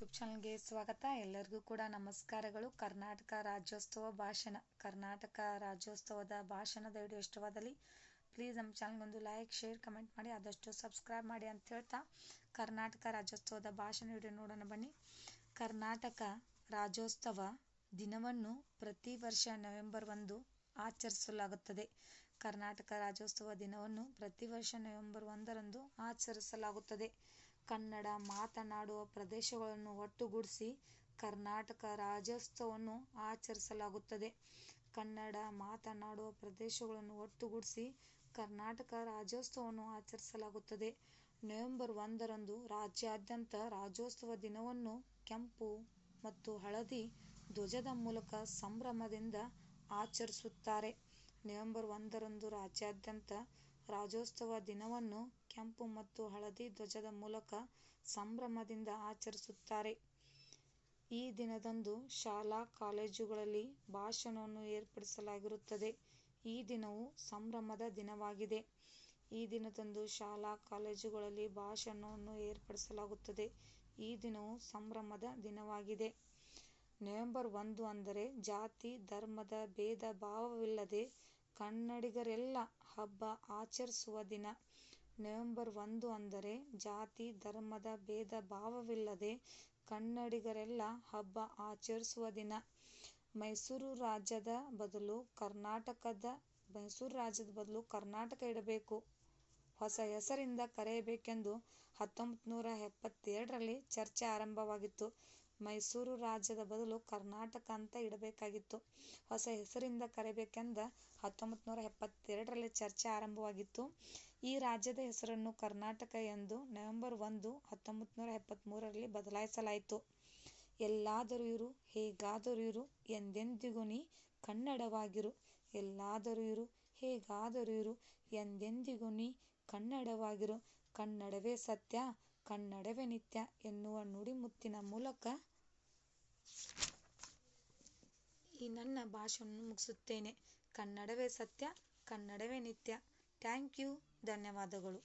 YouTube ಚಾನಲ್ಗೆ ಸ್ವಾಗತ. ಎಲ್ಲರಿಗೂ ಕೂಡ ನಮಸ್ಕಾರಗಳು. ಕರ್ನಾಟಕ ರಾಜ್ಯೋತ್ಸವ ಭಾಷಣ. ಕರ್ನಾಟಕ ರಾಜ್ಯೋತ್ಸವದ ಭಾಷಣದ ವಿಡಿಯೋ ಇಷ್ಟವಾದಲ್ಲಿ ಪ್ಲೀಸ್ ನಮ್ಮ ಚಾನಲ್ಗೊಂದು ಲೈಕ್ ಶೇರ್ ಕಮೆಂಟ್ ಮಾಡಿ, ಆದಷ್ಟು ಸಬ್ಸ್ಕ್ರೈಬ್ ಮಾಡಿ ಅಂತ ಹೇಳ್ತಾ ಕರ್ನಾಟಕ ರಾಜ್ಯೋತ್ಸವದ ಭಾಷಣ ವಿಡಿಯೋ ನೋಡೋಣ ಬನ್ನಿ. ಕರ್ನಾಟಕ ರಾಜ್ಯೋತ್ಸವ ದಿನವನ್ನು ಪ್ರತಿ ವರ್ಷ ನವೆಂಬರ್ ಒಂದು ಆಚರಿಸಲಾಗುತ್ತದೆ. ಕರ್ನಾಟಕ ರಾಜ್ಯೋತ್ಸವ ದಿನವನ್ನು ಪ್ರತಿ ವರ್ಷ ನವೆಂಬರ್ ಒಂದರಂದು ಆಚರಿಸಲಾಗುತ್ತದೆ. ಕನ್ನಡ ಮಾತನಾಡುವ ಪ್ರದೇಶಗಳನ್ನು ಒಟ್ಟುಗೂಡಿಸಿ ಕರ್ನಾಟಕ ರಾಜ್ಯೋತ್ಸವವನ್ನು ಆಚರಿಸಲಾಗುತ್ತದೆ. ಕನ್ನಡ ಮಾತನಾಡುವ ಪ್ರದೇಶಗಳನ್ನು ಒಟ್ಟುಗೂಡಿಸಿ ಕರ್ನಾಟಕ ರಾಜ್ಯೋತ್ಸವವನ್ನು ಆಚರಿಸಲಾಗುತ್ತದೆ. ನವೆಂಬರ್ ಒಂದರಂದು ರಾಜ್ಯಾದ್ಯಂತ ರಾಜ್ಯೋತ್ಸವ ದಿನವನ್ನು ಕೆಂಪು ಮತ್ತು ಹಳದಿ ಧ್ವಜದ ಮೂಲಕ ಸಂಭ್ರಮದಿಂದ ಆಚರಿಸುತ್ತಾರೆ. ನವೆಂಬರ್ ಒಂದರಂದು ರಾಜ್ಯಾದ್ಯಂತ ರಾಜ್ಯೋತ್ಸವ ದಿನವನ್ನು ಕೆಂಪು ಮತ್ತು ಹಳದಿ ಧ್ವಜದ ಮೂಲಕ ಸಂಭ್ರಮದಿಂದ ಆಚರಿಸುತ್ತಾರೆ. ಈ ದಿನದಂದು ಶಾಲಾ, ಕಾಲೇಜುಗಳಲ್ಲಿ ಭಾಷಣವನ್ನು ಏರ್ಪಡಿಸಲಾಗಿರುತ್ತದೆ. ಈ ದಿನವು ಸಂಭ್ರಮದ ದಿನವಾಗಿದೆ. ಈ ದಿನದಂದು ಶಾಲಾ, ಕಾಲೇಜುಗಳಲ್ಲಿ ಭಾಷಣವನ್ನು ಏರ್ಪಡಿಸಲಾಗುತ್ತದೆ. ಈ ದಿನವು ಸಂಭ್ರಮದ ದಿನವಾಗಿದೆ. ನವೆಂಬರ್ ಒಂದು ಅಂದರೆ ಜಾತಿ, ಧರ್ಮದ ಭೇದ ಭಾವವಿಲ್ಲದೆ ಕನ್ನಡಿಗರೆಲ್ಲ ಹಬ್ಬ ಆಚರಿಸುವ ದಿನ. ನವೆಂಬರ್ ಒಂದು ಅಂದರೆ ಜಾತಿ, ಧರ್ಮದ ಭೇದ ಭಾವವಿಲ್ಲದೆ ಕನ್ನಡಿಗರೆಲ್ಲ ಹಬ್ಬ ಆಚರಿಸುವ ದಿನ. ಮೈಸೂರು ರಾಜ್ಯದ ಬದಲು ಕರ್ನಾಟಕದ, ಮೈಸೂರು ರಾಜ್ಯದ ಬದಲು ಕರ್ನಾಟಕ ಇಡಬೇಕು. ಹೊಸ ಹೆಸರಿಂದ ಕರೆಯಬೇಕೆಂದು ಹತ್ತೊಂಬತ್ತು ನೂರ ಎಪ್ಪತ್ತೆರಡರಲ್ಲಿ ಚರ್ಚೆ ಆರಂಭವಾಗಿತ್ತು. ಮೈಸೂರು ರಾಜ್ಯದ ಬದಲು ಕರ್ನಾಟಕ ಅಂತ ಇಡಬೇಕಾಗಿತ್ತು. ಹೊಸ ಹೆಸರಿಂದ ಕರೆಯಬೇಕೆಂದ ಹತ್ತೊಂಬತ್ತು ನೂರ ಎಪ್ಪತ್ತೆರಡರಲ್ಲಿ ಚರ್ಚೆ ಆರಂಭವಾಗಿತ್ತು. ಈ ರಾಜ್ಯದ ಹೆಸರನ್ನು ಕರ್ನಾಟಕ ಎಂದು ನವೆಂಬರ್ ಒಂದು ಹತ್ತೊಂಬತ್ತು ನೂರ ಎಪ್ಪತ್ತ್ಮೂರರಲ್ಲಿ ಬದಲಾಯಿಸಲಾಯಿತು. ಎಲ್ಲಾದರೂ ಇರು, ಹೇಗಾದರೂ ಇರು, ಎಂದೆಂದಿಗೂ ನೀ ಕನ್ನಡವಾಗಿರು. ಎಲ್ಲಾದರೂ ಇರು, ಹೇಗಾದರೂ ಇರು, ಎಂದೆಂದಿಗೂ ನೀ ಕನ್ನಡವಾಗಿರು. ಕನ್ನಡವೇ ಸತ್ಯ, ಕನ್ನಡವೇ ನಿತ್ಯ ಎನ್ನುವ ನುಡಿಮುತ್ತಿನ ಮೂಲಕ ಈ ನನ್ನ ಭಾಷಣವನ್ನು ಮುಗಿಸುತ್ತೇನೆ. ಕನ್ನಡವೇ ಸತ್ಯ, ಕನ್ನಡವೇ ನಿತ್ಯ. ಥ್ಯಾಂಕ್ ಯು, ಧನ್ಯವಾದಗಳು.